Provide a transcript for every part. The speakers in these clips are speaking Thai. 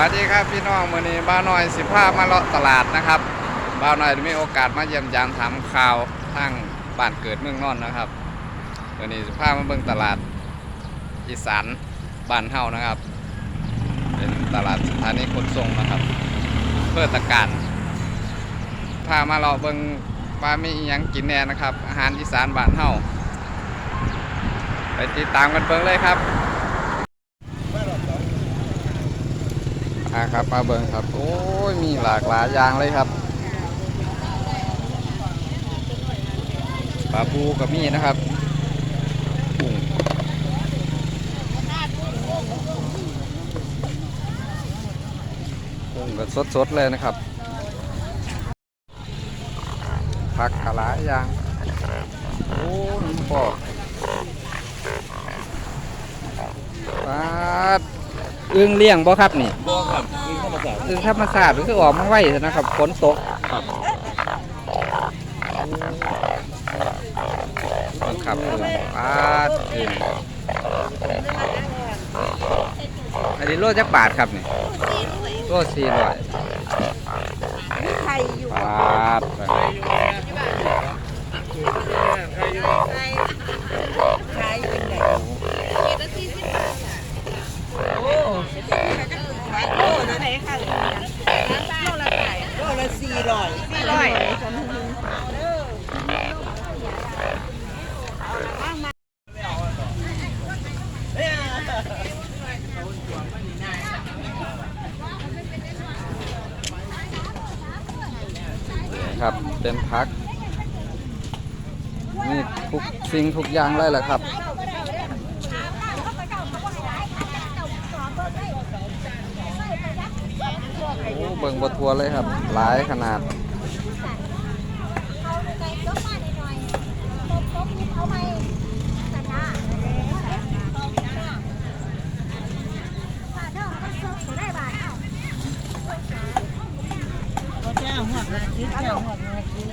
วัสดีครับพี่น้องมือนี้บ้าวน้อยสิพามาเลาะตลาดนะครับบ้าวน้อยมีโอกาสมาเยี่ยมยามถามข่าวทางบ้านเกิดเมืองนอนนะครับมื้อนี้สิพามาเบิ่งตลาดอีสานบ้านเฮานะครับ เป็นตลาดสถานีขนส่งนะครับ เพื่อตะการพามาเลาะเบิ่งว่ามีอยังกินแน่นะครับ อาหารอีสานบ้านเฮาไปติดตามกันเบิ่งเลยครับ อ่าครับมาเบิงครับ โอ้ยมีหลากหลายอย่างเลยครับปลาบูกับมีนะครับกุ้งกันสดๆเลยนะครับผักกะหลายอย่างโอ้นี่ปอกปลาดอึ้งเลี้ยงบ่ครับนี่บ่ ธรรมศาสตร์ถึงธรรมศาสตร์ก็คือออกมาไว้นะครับฝนตกครับบังคับเองปาดเองอันนี้โลจักบาทครับนี่โลสี่ร้อยไทยอยู่ปาดไปไทยไทยเป็นไงโอ้โลละไหนค่ะโลละไหนโลละ สี่ร้อยสี่ร้อยครับเป็นพัก นี่ทุกสิ่งทุกอย่างเลยแหละครับโอ้เบิ่งบทัวเลยครับ หลายขนาดเจ้าหัวกระชิดเจ้าหัวกระชิด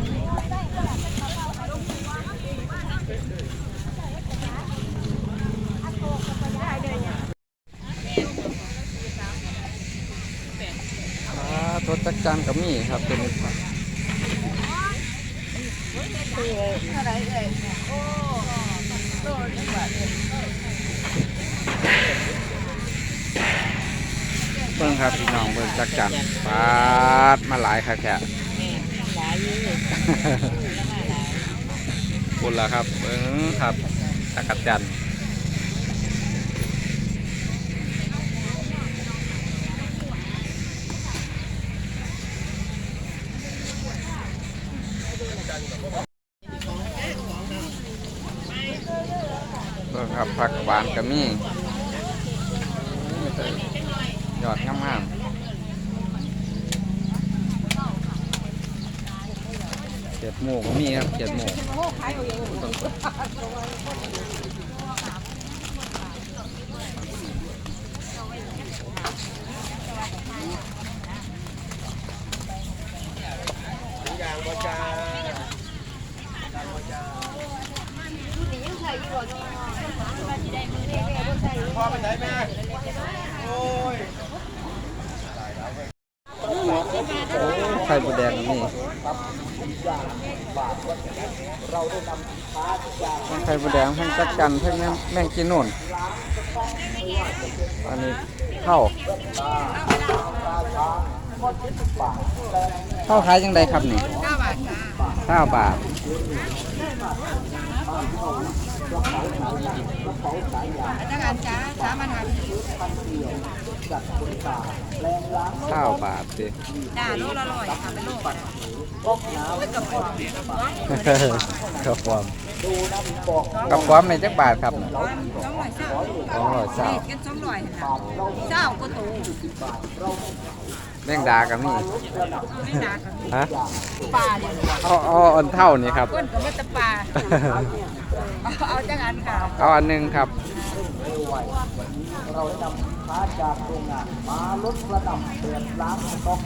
อ่าทศจักรกับมีครับเป็นเท่าไหรเอ่ยโอ้โลละบาทเบิ่งครับพี่น้องเบิ่งจักจันปาดมาหลายครับแค่หลายอยู่คุณล่ะครับเบิ่งครับจักรจัน เบิ่งครับผักหวานก็มียอดงามๆเจ็ดหมูก็มีครับเจ็ด หมูโอ้ไข่บูแดงก็มีทั้งไข่บูแดงทั้งจักจันทั้งแมงแมงกินนุ่นอันนี้เข้าวข้าขายยังไงครับนี่เก้าบาทจ้า ข้าวบาทอาจารย์จ้าสามันหันข้าวบาทสิจ้าโลละร้อยค่ะเป็นโลกกับผมกระป๋อม กระป๋อมในจักบาทครับสองร้อยเศร้าสองร้อยเศร้ากันสองร้อยนะเศร้าก็โตแมงดาก็มีไม่หนักฮะปลาเนี่ยเอาเอาอันเท่านี้ครับก้นกับมัตปลาเอาจังอันค่ะเอาอันหนึงครับเราได้นำสินค้าจากโรงงานมาลดระดับเปลี่ยนล้างสต็อก